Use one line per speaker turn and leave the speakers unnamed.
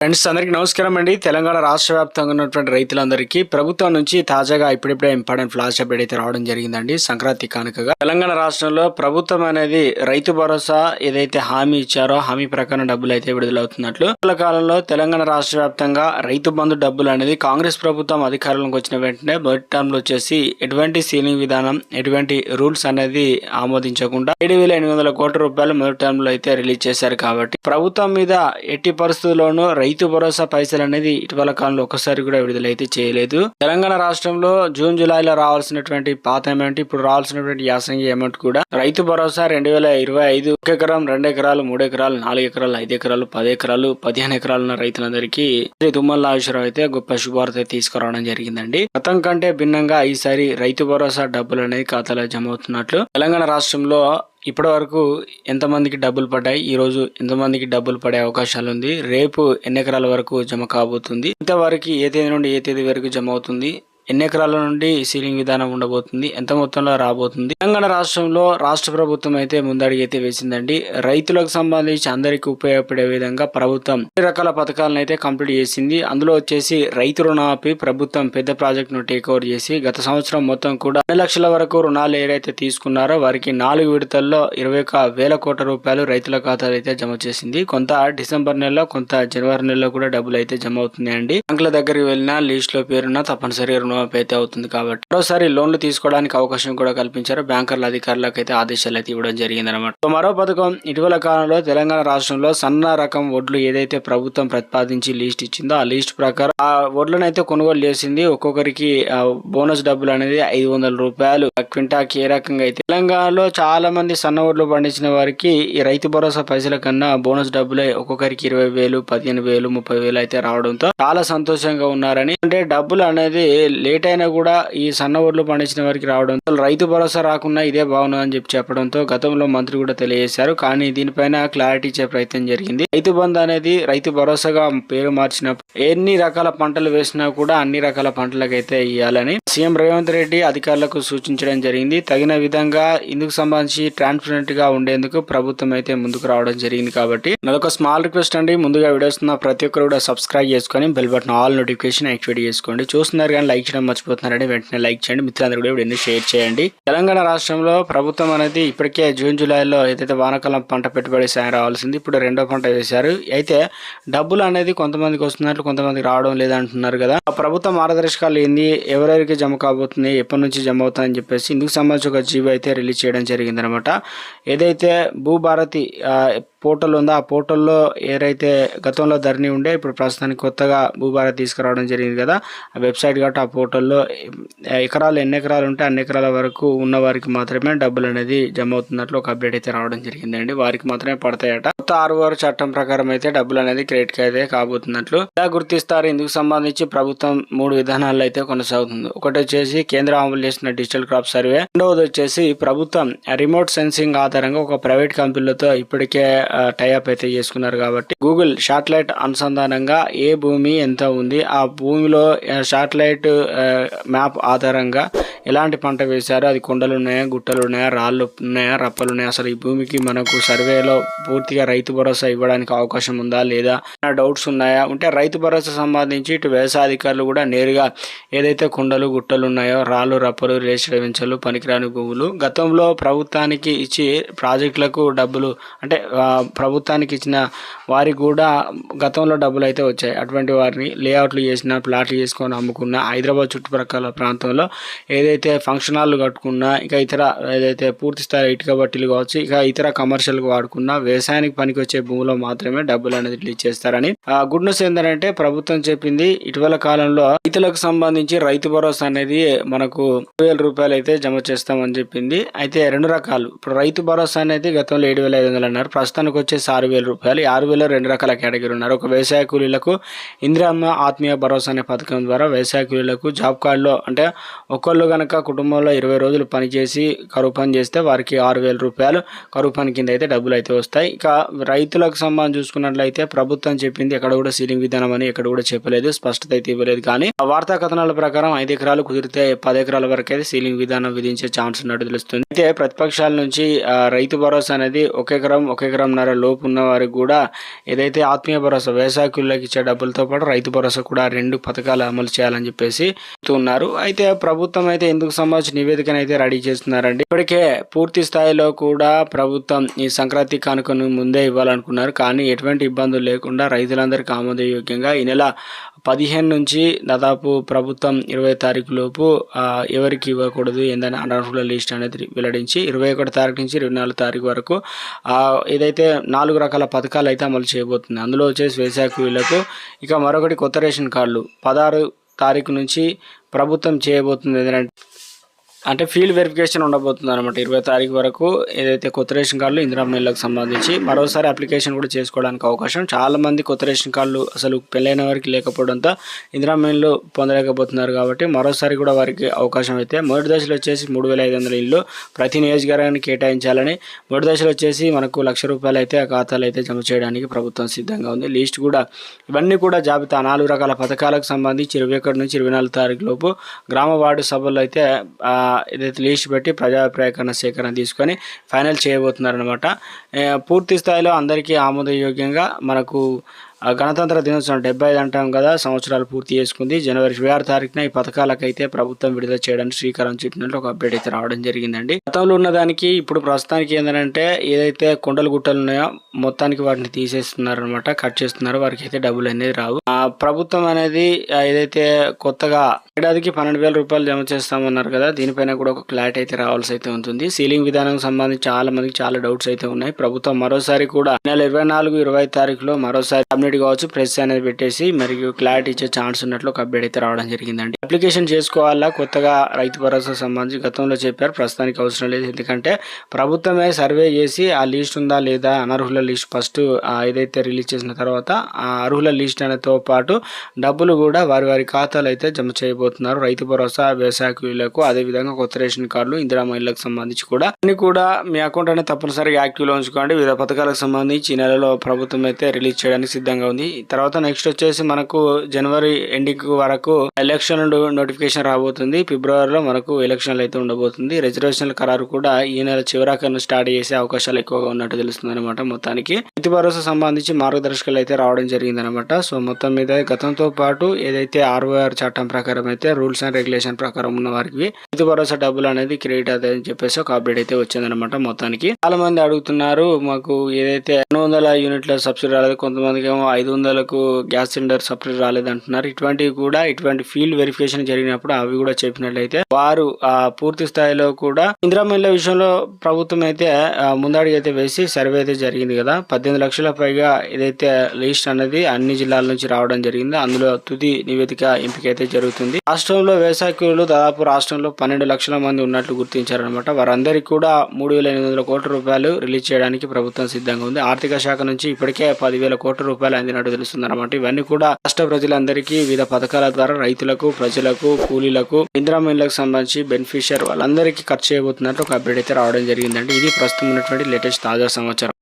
Friends అందరికీ నమస్కారం అండి. తెలంగాణ రాష్ట్ర వ్యాప్తంగా ఉన్నటువంటి రైతులందరికీ ప్రభుత్వం నుంచి తాజాగా ఇప్పుడిప్పుడే ఇంపార్టెంట్ ఫ్లాష్ అప్డేట్ అయితే రావడం జరిగిందండి. సంక్రాంతి కానుకగా తెలంగాణ రాష్ట్రంలో ప్రభుత్వం అనేది రైతు భరోసా ఏదైతే హామీ ఇచ్చారో హామీ ప్రకారం డబ్బులు అయితే విడుదలవుతున్నట్లు ఇటీవల కాలంలో తెలంగాణ రాష్ట్ర వ్యాప్తంగా రైతు బంధు డబ్బులు అనేది కాంగ్రెస్ ప్రభుత్వం అధికారంలోకి వచ్చిన వెంటనే మొదటి టర్మ్లో వచ్చేసి ఎటువంటి సీలింగ్ విధానం ఎటువంటి రూల్స్ అనేది ఆమోదించకుండా ఏడు వేల ఎనిమిది వందల కోట్ల రూపాయలు మొదటి టర్మ్లో అయితే రిలీజ్ చేశారు కాబట్టి ప్రభుత్వం మీద ఎట్టి పరిస్థితుల్లోనూ రైతు భరోసా పైసలు అనేది ఇటీవల కాలంలో ఒక్కసారి కూడా విడుదలైతే చేయలేదు. తెలంగాణ రాష్ట్రంలో జూన్ జూలైలో రావాల్సినటువంటి పాత అమౌంట్ ఇప్పుడు రావాల్సినటువంటి యాసంగి అమౌంట్ కూడా రైతు భరోసా రెండు వేల ఇరవై ఐదు ఒక ఎకరం రెండు ఎకరాలు మూడు ఎకరాలు నాలుగు ఎకరాలు ఐదు ఎకరాలు పది ఎకరాలు పదిహేను ఎకరాలు ఉన్న రైతులందరికీ శ్రీ తుమ్మల నాగేశ్వరరావు అయితే గొప్ప శుభార్త తీసుకురావడం జరిగిందండి. గతం కంటే భిన్నంగా ఈసారి రైతు భరోసా డబ్బులు అనేది ఖాతాలో జమ అవుతున్నట్లు తెలంగాణ రాష్ట్రంలో ఇప్పటి వరకు ఎంతమందికి డబ్బులు పడ్డాయి ఈ రోజు ఎంతమందికి డబ్బులు పడే అవకాశాలు ఉంది రేపు ఎన్ని ఎకరాల వరకు జమ కాబోతుంది? ఇంతవరకు ఏ తేదీ నుండి ఏ తేదీ వరకు జమ అవుతుంది? ఎన్ని ఎకరాల నుండి సీలింగ్ విధానం ఉండబోతుంది ఎంత మొత్తంలో రాబోతుంది? తెలంగాణ రాష్ట్రంలో రాష్ట్ర ప్రభుత్వం అయితే ముందడుగు అయితే వేసిందండి. రైతులకు సంబంధించి అందరికీ ఉపయోగపడే విధంగా ప్రభుత్వం అన్ని రకాల పథకాలను అయితే కంప్లీట్ చేసింది. అందులో వచ్చేసి రైతు రుణమాఫీ ప్రభుత్వం పెద్ద ప్రాజెక్టును టేక్ ఓవర్ చేసి గత సంవత్సరం మొత్తం కూడా రెండు లక్షల వరకు రుణాలు ఏదైతే తీసుకున్నారో వారికి నాలుగు విడతల్లో ఇరవై ఒక వేల కోట్ల రూపాయలు రైతుల ఖాతాలు అయితే జమ చేసింది. కొంత డిసెంబర్ నెలలో కొంత జనవరి నెలలో కూడా డబ్బులు అయితే జమ అవుతున్నాయండి. బ్యాంకుల దగ్గరికి వెళ్ళినా లీస్ట్లో పేరున్నా తప్పనిసరిగా రుణమాఫీ అయితే అవుతుంది కాబట్టి మరోసారి లోన్లు తీసుకోవడానికి అవకాశం కూడా కల్పించారు. బ్యాంకర్ల అధికారులకు అయితే ఆదేశాలు అయితే ఇవ్వడం జరిగింది అనమాట సో మరో పథకం ఇటీవల కాలంలో తెలంగాణ రాష్ట్రంలో సన్న రకం వడ్లు ఏదైతే ప్రభుత్వం ప్రతిపాదించి లిస్ట్ ఇచ్చిందో ఆ లిస్ట్ ప్రకారం ఆ వడ్లను అయితే కొనుగోలు చేసింది ఒక్కొక్కరికి బోనస్ డబ్బులు అనేది ఐదు వందల రూపాయలు. క్వింటాకి ఏ రకంగా అయితే. తెలంగాణలో చాలా మంది సన్న వడ్లు పండించిన వారికి ఈ రైతు భరోసా పైసల కన్నా బోనస్ డబ్బులే ఒక్కొక్కరికి ఇరవై వేలు పదిహేను వేలు ముప్పై వేలు అయితే రావడంతో చాలా సంతోషంగా ఉన్నారని. అంటే డబ్బులు అనేది లేట్ అయినా కూడా ఈ సన్న వడ్లు పండించిన వారికి రావడంతో రైతు భరోసా రాకుండా ఇదే బాగున్నది అని చెప్పి చెప్పడంతో గతంలో మంత్రి కూడా తెలియజేశారు. కానీ దీనిపైన క్లారిటీ ఇచ్చే ప్రయత్నం జరిగింది. రైతు బంధు అనేది రైతు భరోసాగా పేరు మార్చినప్పుడు ఎన్ని రకాల పంటలు వేసినా కూడా అన్ని రకాల పంటలకైతే ఇవ్వాలని సీఎం రేవంత్ రెడ్డి అధికారులకు సూచించడం జరిగింది. తగిన విధంగా ఇందుకు సంబంధించి ట్రాన్స్పరెంట్గా ఉండేందుకు ప్రభుత్వం అయితే ముందుకు రావడం జరిగింది కాబట్టి. నాదొక స్మాల్ రిక్వెస్ట్ అండి. ముందుగా వీడియోస్ ఉన్న ప్రతి ఒక్కరు కూడా సబ్స్క్రైబ్ చేసుకొని bell button all notification activate చేసుకోండి. చూస్తున్నారు కానీ లైక్ చేయడం మర్చిపోతున్నారండి. వెంటనే లైక్ చేయండి. మిత్రులందరూ కూడా వీడియోని షేర్ చేయండి. తెలంగాణ రాష్ట్రంలో ప్రభుత్వం అనేది ఇప్పటికే జూన్ జూలైలో ఏదైతే వానాకాలం పంట పెట్టుబడి సాయం రావాల్సింది ఇప్పుడు రెండో పంట వేశారు. అయితే డబ్బులు అనేది కొంతమందికి వస్తున్నట్లు కొంతమందికి రావడం లేదంటున్నారు కదా. ప్రభుత్వ మార్గదర్శకాలు ఏంది? ఎవరెవరికి జమ కాబోతుంది? ఎప్పటి నుంచి జమ అవుతుందని చెప్పేసి ఇందుకు సంబంధించి ఒక జీవో అయితే రిలీజ్ చేయడం జరిగింది అనమాట ఏదైతే భూభారతి పోర్టల్ ఉందో ఆ పోర్టల్లో ఏదైతే గతంలో ధరణి ఉండే ఇప్పుడు ప్రస్తుతానికి కొత్తగా భూభారతి తీసుకురావడం జరిగింది కదా ఆ వెబ్సైట్ కాబట్టి ఆ పోర్టల్లో ఎకరాలు ఎన్ని ఎకరాలు ఉంటే అన్ని ఎకరాల వరకు ఉన్న వారికి మాత్రమే డబ్బులు అనేది జమ అవుతున్నట్లు ఒక అప్డేట్ అయితే రావడం జరిగిందండి. వారికి మాత్రమే పడతాయట. కొత్త ఆరువారు చట్టం ప్రకారం అయితే డబ్బులు అనేది క్రెడిట్ అయితే కాబోతున్నట్లు. ఇలా గుర్తిస్తారు. ఇందుకు సంబంధించి ప్రభుత్వం మూడు విధానాల్లో అయితే కొనసాగుతుంది. ఒకటి వచ్చేసి కేంద్రం అమలు చేసిన డిజిటల్ క్రాప్ సర్వే. రెండవది వచ్చేసి ప్రభుత్వం రిమోట్ సెన్సింగ్ ఆధారంగా ఒక ప్రైవేట్ కంపెనీలతో ఇప్పటికే టైఅప్ అయితే చేసుకున్నారు కాబట్టి గూగుల్ శాటిలైట్ అనుసంధానంగా ఏ భూమి ఎంత ఉంది ఆ భూమిలో శాటిలైట్ మ్యాప్ ఆధారంగా ఎలాంటి పంట వేశారో అది కొండలు ఉన్నాయా గుట్టలు ఉన్నాయా రాళ్ళు ఉన్నాయా రప్పలు ఉన్నాయా అసలు ఈ భూమికి మనకు సర్వేలో పూర్తిగా రైతు భరోసా ఇవ్వడానికి అవకాశం ఉందా లేదా డౌట్స్ ఉన్నాయా? ఉంటే రైతు భరోసా సంబంధించి ఇటు వ్యవసాయ అధికారులు కూడా నేరుగా ఏదైతే కుండలు గుట్టలు ఉన్నాయో రాళ్ళు రప్పలు రేషన్ వెంచలు పనికిరాని భూములు గతంలో ప్రభుత్వానికి ఇచ్చి ప్రాజెక్టులకు డబ్బులు అంటే ప్రభుత్వానికి ఇచ్చిన వారికి కూడా గతంలో డబ్బులు అయితే వచ్చాయి. అటువంటి వారిని లేఅవుట్లు చేసిన ప్లాట్లు చేసుకొని అమ్ముకున్న హైదరాబాద్ చుట్టుప్రక్కల ప్రాంతంలో ఏదైతే ఫంక్షన్ హాల్లు కట్టుకున్నా ఇక ఇతర ఏదైతే పూర్తి స్థాయి ఇటుక బట్టీలు కావచ్చు ఇక ఇతర కమర్షియల్కి వాడుకున్న వ్యవసాయానికి పనికి వచ్చే భూమిలో మాత్రమే డబ్బులు అనేది రిలీజ్ చేస్తారని. ఆ గుడ్ న్యూస్ ఏంటంటే ప్రభుత్వం చెప్పింది ఇటీవల కాలంలో రైతులకు సంబంధించి రైతు భరోసా అనేది మనకు వేల రూపాయలు అయితే జమ చేస్తామని చెప్పింది. అయితే రెండు రకాలు. ఇప్పుడు రైతు భరోసా అనేది గతంలో ఏడు వేల ఐదు వందలు అన్నారు. ప్రస్తుతానికి వచ్చేసి ఆరు వేల రూపాయలు. ఆరు వేల రెండు రకాల కేటగిరీ ఉన్నారు. ఒక వ్యవసాయ కూలీలకు ఇందిరమ్మ ఆత్మీయ భరోసా అనే పథకం ద్వారా వ్యవసాయ కూలీలకు జాబ్ కార్డులో అంటే ఒకళ్ళు కనుక కుటుంబంలో ఇరవై రోజులు పనిచేసి కరువు పని చేస్తే వారికి ఆరు వేల రూపాయలు. కరువు పని కింద అయితే డబ్బులు అయితే వస్తాయి. ఇక రైతులకు సంబంధించి చూసుకున్నట్లయితే ప్రభుత్వం చెప్పింది ఎక్కడ కూడా సీలింగ్ విధానం అని ఎక్కడ కూడా చెప్పలేదు స్పష్టత అయితే ఇవ్వలేదు. కానీ ఆ వార్తా కథనాల ప్రకారం ఐదు ఎకరాలు కుదిరితే పది ఎకరాల వరకు అయితే సీలింగ్ విధానం విధించే ఛాన్స్ ఉన్నట్టు తెలుస్తుంది. అయితే ప్రతిపక్షాల నుంచి రైతు భరోసా అనేది ఒక ఎకరం ఒక ఎకరంన్నర లోపు ఉన్న వారికి కూడా ఏదైతే ఆత్మీయ భరోసా వ్యవసాయ ఇచ్చే డబ్బులతో పాటు రైతు భరోసా కూడా రెండు పథకాలు అమలు చేయాలని చెప్పేసి ఉన్నారు అయితే ప్రభుత్వం అయితే ఎందుకు సంబంధించి నివేదికను అయితే రెడీ చేస్తున్నారండి ఇప్పటికే పూర్తి స్థాయిలో కూడా ప్రభుత్వం ఈ సంక్రాంతి కానుకను ముందే ఇవ్వాలనుకున్నారు. కానీ ఎటువంటి ఇబ్బందులు లేకుండా రైతులందరికీ ఆమోదయోగ్యంగా ఈ నెల పదిహేను నుంచి దాదాపు ప్రభుత్వం ఇరవై తారీఖు లోపు ఎవరికి ఇవ్వకూడదు ఏందని అనర్హుల లిస్ట్ అనేది వెల్లడించి ఇరవై ఒకటి తారీఖు నుంచి ఇరవై నాలుగు తారీఖు వరకు ఏదైతే నాలుగు రకాల పథకాలు అయితే అమలు చేయబోతుంది. అందులో వచ్చేసి వ్యవసాయ కూలీలకు ఇక మరొకటి కొత్త రేషన్ కార్డులు. పదహారు తారీఖు నుంచి ప్రభుత్వం చేయబోతుంది ఏంటంటే అంటే ఫీల్డ్ వెరిఫికేషన్ ఉండబోతుంది అనమాట ఇరవై తారీఖు వరకు ఏదైతే కొత్త రేషన్ కార్డులు ఇందిరా మహిళలకు సంబంధించి మరోసారి అప్లికేషన్ కూడా చేసుకోవడానికి అవకాశం. చాలామంది కొత్త రేషన్ కార్డులు అసలు పెళ్ళైన వారికి లేకపోవడంతో ఇందిరా మహిళలు పొందలేకపోతున్నారు కాబట్టి మరోసారి కూడా వారికి అవకాశం అయితే మొదటి దశలో వచ్చేసి మూడు వేల ఐదు వందల ఇల్లు ప్రతి నియోజకవర్గానికి కేటాయించాలని మొదటి దశలో వచ్చేసి మనకు లక్ష రూపాయలు అయితే ఆ ఖాతాలు అయితే జమ చేయడానికి ప్రభుత్వం సిద్ధంగా ఉంది. లిస్ట్ కూడా ఇవన్నీ కూడా జాబితా నాలుగు రకాల పథకాలకు సంబంధించి ఇరవై ఒకటి నుంచి ఇరవై నాలుగు తారీఖు లోపు గ్రామ వార్డు సభల్లో అయితే ఏదైతే లీస్ట్ పెట్టి ప్రజాభిప్రాయకరణ సేకరణ తీసుకొని ఫైనల్ చేయబోతున్నారనమాట పూర్తి స్థాయిలో అందరికీ ఆమోదయోగ్యంగా మనకు గణతంత్ర దినోత్సవం డెబ్బై ఐదు అంటాం కదా సంవత్సరాలు పూర్తి చేసుకుంది. జనవరి ఇరవై ఆరు తారీఖున ఈ పథకాలకైతే ప్రభుత్వం విడుదల చేయడానికి శ్రీకారం చుట్టినట్లు ఒక అప్డేట్ అయితే రావడం జరిగిందండి. గతంలో ఉన్నదానికి ఇప్పుడు ప్రస్తుతానికి ఏంటంటే ఏదైతే కొండలు గుట్టలు ఉన్నాయో మొత్తానికి వాటిని తీసేస్తున్నారనమాట కట్ చేస్తున్నారు. వారికి అయితే డబ్బులు అనేది రావు. ఆ ప్రభుత్వం అనేది ఏదైతే కొత్తగా ఏడాదికి పన్నెండు వేల రూపాయలు జమ చేస్తామన్నారు కదా దీనిపైన కూడా ఒక క్లారిటీ అయితే రావాల్సి అయితే ఉంటుంది. సీలింగ్ విధానం సంబంధించి చాలా మందికి చాలా డౌట్స్ అయితే ఉన్నాయి. ప్రభుత్వం మరోసారి కూడా నెల ఇరవై నాలుగు ఇరవై తారీఖులో మరోసారి అప్డేట్ కావచ్చు ప్రెస్ అనేది పెట్టేసి మరియు క్లారిటీ ఇచ్చే ఛాన్స్ ఉన్నట్లు ఒక అప్డేట్ అయితే రావడం జరిగిందండి. అప్లికేషన్ చేసుకోవాలా? కొత్తగా రైతు భరోసా సంబంధించి గతంలో చెప్పారు ప్రస్తుతానికి అవసరం లేదు. ఎందుకంటే ప్రభుత్వమే సర్వే చేసి ఆ లిస్ట్ ఉందా లేదా అనర్హుల లిస్ట్ ఫస్ట్ ఏదైతే రిలీజ్ చేసిన తర్వాత ఆ అర్హుల లిస్ట్ అనేతో పాటు డబ్బులు కూడా వారి వారి ఖాతాలు అయితే జమ చేయబోతున్నారు. రైతు భరోసా వ్యవసాయ కూలీలకు అదేవిధంగా కొత్త రేషన్ కార్డులు ఇందిరా మహిళలకు సంబంధించి కూడా. అన్ని కూడా మీ అకౌంట్ అనేది తప్పనిసరిగా యాక్టివ్లో ఉంచుకోండి. వివిధ పథకాలకు సంబంధించి ఈ నెలలో ప్రభుత్వం అయితే రిలీజ్ చేయడానికి సిద్ధంగా ఉంది. తర్వాత నెక్స్ట్ వచ్చేసి మనకు జనవరి ఎండింగ్ వరకు ఎలక్షన్ నోటిఫికేషన్ రాబోతుంది. ఫిబ్రవరిలో మనకు ఎలక్షన్లు అయితే ఉండబోతుంది. రిజర్వేషన్ల ఖరారు కూడా ఈ నెల చివరాకను స్టార్ట్ చేసే అవకాశాలు ఎక్కువగా ఉన్నట్టు తెలుస్తుంది అనమాట మొత్తానికి. రైతు భరోసా సంబంధించి మార్గదర్శకాలు అయితే రావడం జరిగింది అనమాట సో మొత్తం మీద గతంతో పాటు ఏదైతే ఆర్ఓఆర్ చట్టం ప్రకారం అయితే రూల్స్ అండ్ రెగ్యులేషన్ ప్రకారం ఉన్న వారికి రైతు భరోసా డబ్బులు అనేది క్రెడిట్ అవుతాయి అని చెప్పేసి ఒక అప్డేట్ అయితే వచ్చిందనమాట మొత్తానికి. చాలా మంది అడుగుతున్నారు మాకు ఏదైతే రెండు వందల యూనిట్ల సబ్సిడీ రాలేదు కొంతమందికి ఏమో ఐదు వందలకు గ్యాస్ సిలిండర్ సప్లై రాలేదు అంటున్నారు ఇటువంటివి కూడా ఇటువంటి ఫీల్డ్ వెరిఫికేషన్ జరిగినప్పుడు అవి కూడా చెప్పినట్లయితే వారు ఆ పూర్తి స్థాయిలో కూడా ఇందిరా విషయంలో ప్రభుత్వం అయితే ముందడుగు అయితే వేసి సర్వే అయితే జరిగింది కదా. పద్దెనిమిది లక్షల పైగా ఏదైతే లిస్ట్ అనేది అన్ని జిల్లాల నుంచి రావడం జరిగింది. అందులో తుది నివేదిక ఎంపిక అయితే జరుగుతుంది. రాష్ట్రంలో వ్యవసాయకులు దాదాపు రాష్ట్రంలో పన్నెండు లక్షల మంది ఉన్నట్లు గుర్తించారనమాట వారందరికీ కూడా మూడు వేల ఎనిమిది వందల కోట్ల రూపాయలు రిలీజ్ చేయడానికి ప్రభుత్వం సిద్ధంగా ఉంది. ఆర్థిక శాఖ నుంచి ఇప్పటికే పదివేల కోట్ల రూపాయలు అందినట్టు తెలుస్తుంది అనమాట ఇవన్నీ కూడా రాష్ట్ర ప్రజలందరికీ వివిధ పథకాల ద్వారా రైతులకు ప్రజలకు కూలీలకు ఇందిరా సంబంధించి బెనిఫిషియర్ వాళ్ళందరికీ ఖర్చు చేయబోతున్నట్టు ఒక అప్డేట్ అయితే రావడం జరిగిందండి. ఇది ప్రస్తుతం ఉన్నటువంటి లేటెస్ట్ తాజా సమాచారం.